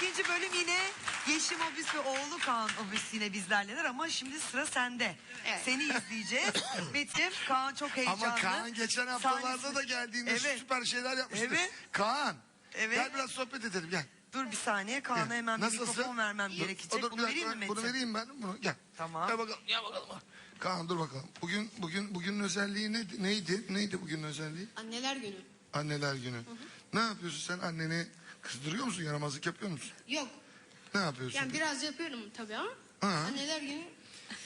İkinci bölüm yine Yeşim Obüs ve oğlu Kaan Obüs yine bizlerleler ama şimdi sıra sende. Evet. Seni izleyeceğiz. Metin, Kaan çok heyecanlı. Ama Kaan geçen haftalarda Sahnesi- da geldiğinde Evet. süper şeyler yapmıştı. Evet. Kaan. Evet. Gel biraz sohbet edelim gel. Dur bir saniye Kaan'a hemen bir Nasılsın? mikrofon vermem Dur, gerekecek. dur, bir Bunu dakika, vereyim mi Metin? Bunu vereyim ben. Bunu, gel. Tamam. Gel bakalım. Gel bakalım. Kaan dur bakalım. Bugün bugün bugünün özelliği ne, neydi? Neydi bugünün özelliği? Anneler günü. Anneler günü. Ne yapıyorsun sen anneni kızdırıyor musun? Yaramazlık yapıyor musun? Yok. Ne yapıyorsun? Yani biraz yapıyorum tabii ama. Ha. Anneler günü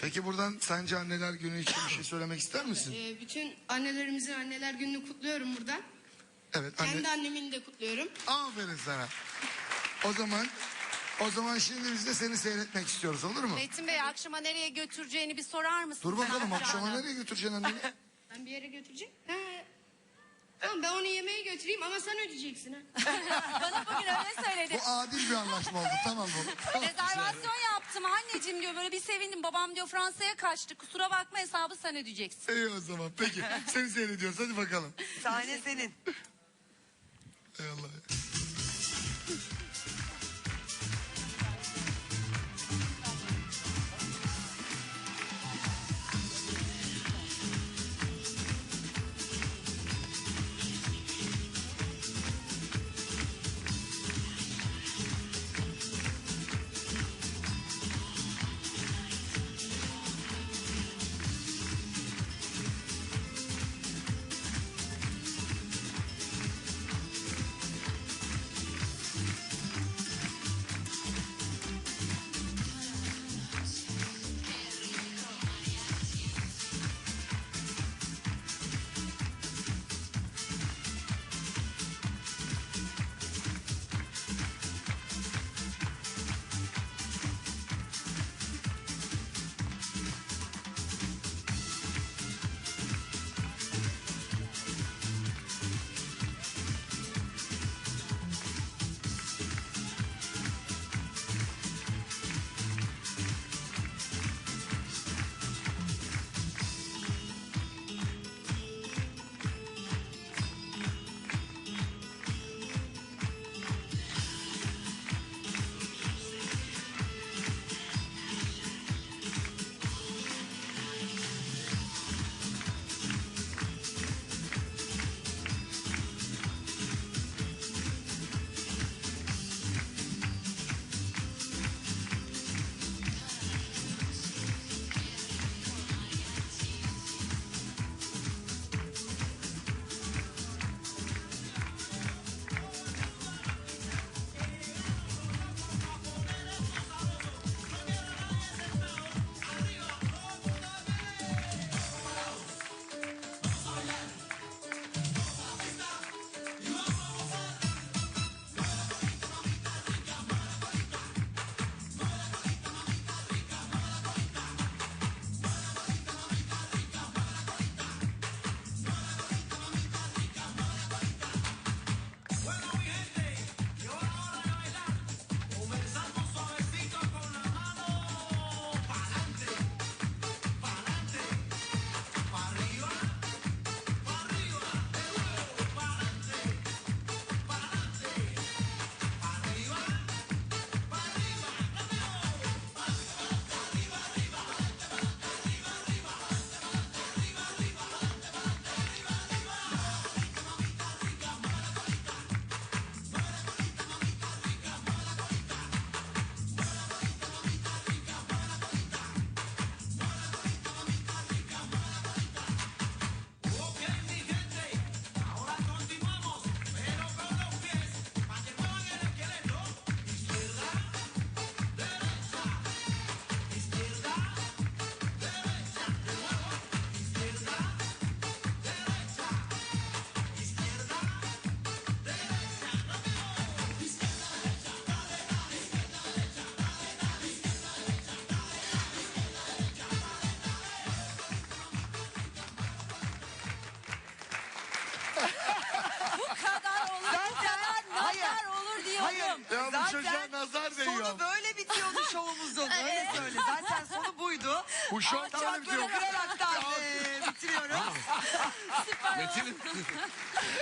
Peki buradan sence anneler günü için bir şey söylemek ister misin? e, bütün annelerimizin anneler gününü kutluyorum buradan. Evet anne. Kendi annemin de kutluyorum. Aferin sana. O zaman o zaman şimdi biz de seni seyretmek istiyoruz olur mu? Metin Bey akşama nereye götüreceğini bir sorar mısın? Dur bakalım akşama nereye götüreceksin anneni? Ben bir yere götüreceğim. Ha. Tamam ben onu yemeğe götüreyim ama sen ödeyeceksin ha. Bana bugün öyle söyledi. Bu adil bir anlaşma oldu tamam bu. Rezervasyon yaptım anneciğim diyor böyle bir sevindim. Babam diyor Fransa'ya kaçtı. Kusura bakma hesabı sen ödeyeceksin. İyi o zaman peki seni seyrediyoruz hadi bakalım. Sahne senin. Ey buydu. Bu şov böyle Alçakları bitiyor. kıraraktan eee, bitiriyoruz. Metin.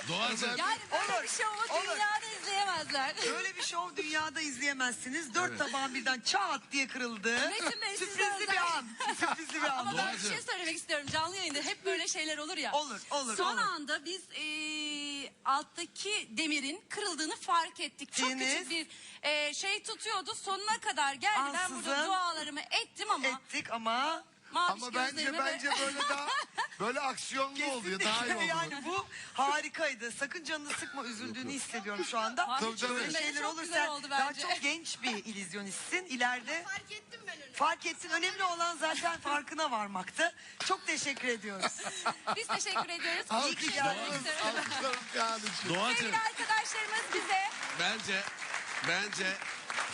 Doğaca. Yani böyle Olur, bir şovu olur. dünyada izleyemezler. Böyle bir şov dünyada izleyemezsiniz. Dört tabağın birden çat diye kırıldı. Metin Bey, size Sürprizli bir an. Sürprizli bir an. Ama ben bir şey söylemek istiyorum. Canlı yayında hep böyle şeyler olur ya. Olur, olur, Son olur. anda biz eee, alttaki demirin kırıldığını fark ettik. Çok Deniz. küçük bir eee, şey tutuyordu. Sonuna kadar geldi. Ben burada dualarımı ettim ama Ettik ama maviş Ama bence gözlerime ve- bence böyle daha böyle aksiyonlu oluyor. Daha iyi oluyor. yani bu harikaydı. Sakın canını sıkma üzüldüğünü hissediyorum şu anda. Abi, Tabii, tabii. Böyle şeyler çok olur güzel sen oldu daha bence. çok genç bir illüzyonistsin. İleride Fark ettim ben onu. fark ettin. Önemli olan zaten farkına varmaktı. Çok teşekkür ediyoruz. Biz teşekkür ediyoruz. İyi ki geldiniz. Alkışlarım, alkışlarım kardeşim. Doğacığım Sevgili arkadaşlarımız bize bence bence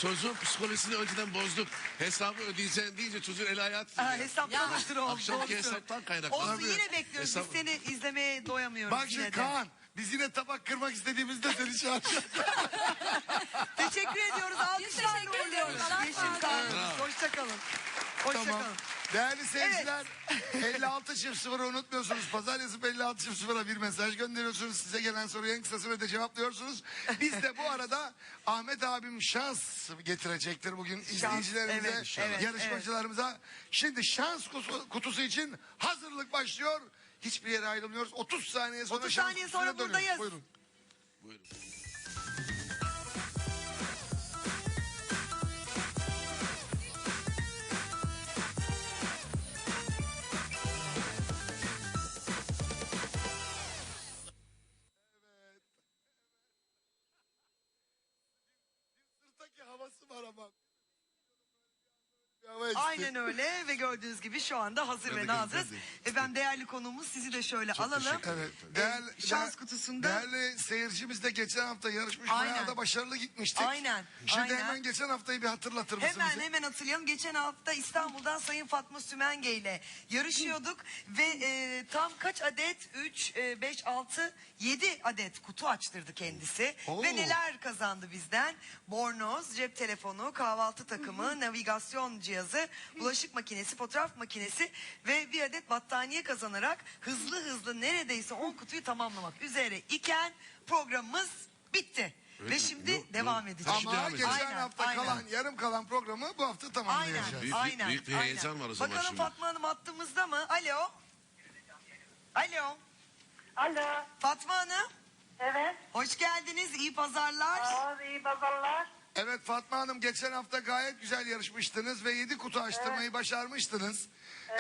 çocuğun psikolojisini önceden bozduk. Hesabı ödeyeceğin deyince çocuğun el ayağı Ha, hesaptan Ya. ötürü oldu. Akşamki hesaptan kaynaklı. Olsun Tabii. yine bekliyoruz. Hesap- Biz seni izlemeye doyamıyoruz Bak yine şimdi de. Kaan biz yine tabak kırmak istediğimizde seni çağıracağız. Teşekkür ediyoruz. teşekkür Alkışlarla ediyoruz. uğurluyoruz. Yeşim. Bravo. Hoşçakalın. Hoşçakalın. Değerli seyirciler 56 çift sıfırı unutmuyorsunuz. Pazar yazıp 56 çift sıfıra bir mesaj gönderiyorsunuz. Size gelen soruyu en kısa sürede cevaplıyorsunuz. Biz de bu arada Ahmet abim şans getirecektir bugün izleyicilerimize, evet, evet, yarışmacılarımıza. Şimdi şans kutusu, kutusu için hazırlık başlıyor. Hiçbir yere ayrılmıyoruz. 30 saniye sonra 30 şans saniye kutusuna sonra dönüyoruz. buradayız. Buyurun. Buyurun. Havası var ama. Aynen öyle ve gördüğünüz gibi şu anda hazır ve gösterdim. Efendim değerli konuğumuz sizi de şöyle alalım. Evet. Ee, Değerli, şans kutusunda Değerli seyircimiz de geçen hafta yarışmış. Aynen. Bayağı da başarılı gitmiştik. Aynen, Şimdi aynen. hemen geçen haftayı bir hatırlatır mısın Hemen bize? hemen hatırlayalım. Geçen hafta İstanbul'dan Sayın Fatma Sümenge ile yarışıyorduk ve e, tam kaç adet? 3, 5, 6, 7 adet kutu açtırdı kendisi. Oo. Ve neler kazandı bizden? Bornoz, cep telefonu, kahvaltı takımı, navigasyon cihazı, bulaşık makinesi, fotoğraf makinesi ve bir adet battaniye kazanarak hızlı hızlı neredeyse 10 kutuyu tamamlamak üzere iken programımız bitti. Ve şimdi yok, devam yok. edeceğiz. Şimdi Ama devam geçen edeceğiz. Aynen, hafta aynen. kalan yarım kalan programı bu hafta tamamlayacağız. Aynen, Büyük- aynen. büyük bir aynen. heyecan var o zaman Bakalım şimdi. Fatma Hanım hattımızda mı? Alo. Alo. Alo, Fatma Hanım. evet. Hoş geldiniz. İyi pazarlar. Sağ ol, iyi pazarlar. Evet Fatma Hanım geçen hafta gayet güzel yarışmıştınız ve 7 kutu açtırmayı başarmıştınız.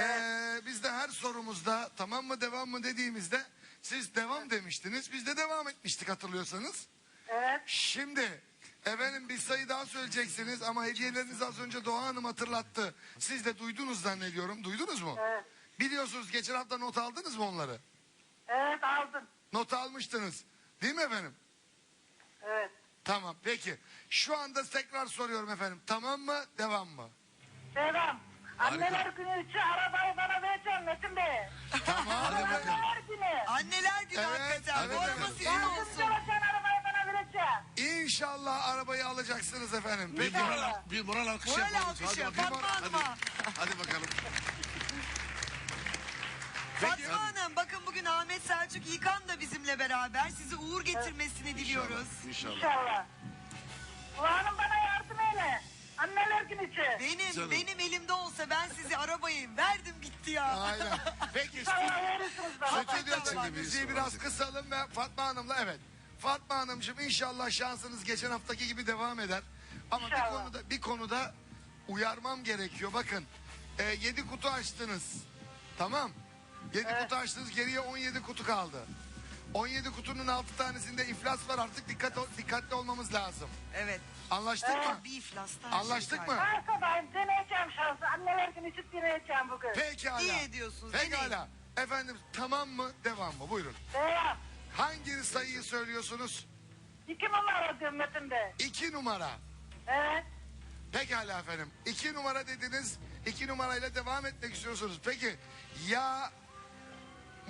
Ee, biz de her sorumuzda tamam mı devam mı dediğimizde siz devam demiştiniz. Biz de devam etmiştik hatırlıyorsanız. Evet, Şimdi efendim bir sayı daha söyleyeceksiniz ama hediyelerinizi az önce Doğa Hanım hatırlattı. Siz de duydunuz zannediyorum. Duydunuz mu? Evet. Biliyorsunuz geçen hafta not aldınız mı onları? evet aldım. Not almıştınız. Değil mi efendim? Evet. Tamam peki. Şu anda tekrar soruyorum efendim. Tamam mı devam mı? Devam. Harika. Anneler günü için arabayı bana vereceğim Metin Bey. Tamam hadi bakalım. Anneler günü. Anneler günü Evet, hakikaten. evet, Bu araba evet. sizin Yardımcı olsun. olacaksın arabayı bana vereceğim. İnşallah arabayı alacaksınız efendim. Bir Peki. moral, bir moral alkışı Moral yapalım. alkışı. Hadi Hanım'a. Hadi, hadi bakalım. Fatma Hanım bakın bugün Ahmet Selçuk İlkan da bizimle beraber. Sizi uğur getirmesini diliyoruz. İnşallah. İnşallah. Kulağım bana yardım eyle. Anneler günü için. Benim Canım. benim elimde olsa ben sizi arabayı verdim gitti ya. Aynen. Peki İnşallah verirsiniz bana. Şimdi müziği biraz kısalım ve Fatma Hanım'la evet. Fatma Hanımcığım inşallah şansınız geçen haftaki gibi devam eder. Ama bir İnşallah. konuda bir konuda uyarmam gerekiyor. Bakın e, 7 kutu açtınız. Tamam. 7 kutu açtınız geriye 17 kutu kaldı. 17 kutunun 6 tanesinde iflas var artık dikkat dikkatli olmamız lazım. Evet. Anlaştık mı? Bir iflasta her Anlaştık şey mı? Varsa ben deneyeceğim şansı. Anneler günü için deneyeceğim bugün. Pekala. İyi ediyorsunuz, Pekala. Efendim tamam mı devam mı buyurun. Devam. Hangi sayıyı söylüyorsunuz? İki numara diyorum Metin Bey. 2 numara. Evet. Pekala efendim. 2 numara dediniz. 2 numarayla devam etmek istiyorsunuz. Peki ya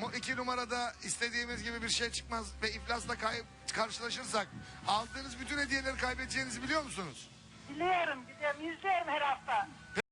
bu iki numarada istediğimiz gibi bir şey çıkmaz ve iflasla kay- karşılaşırsak aldığınız bütün hediyeleri kaybedeceğinizi biliyor musunuz? Biliyorum gidiyorum izliyorum her hafta.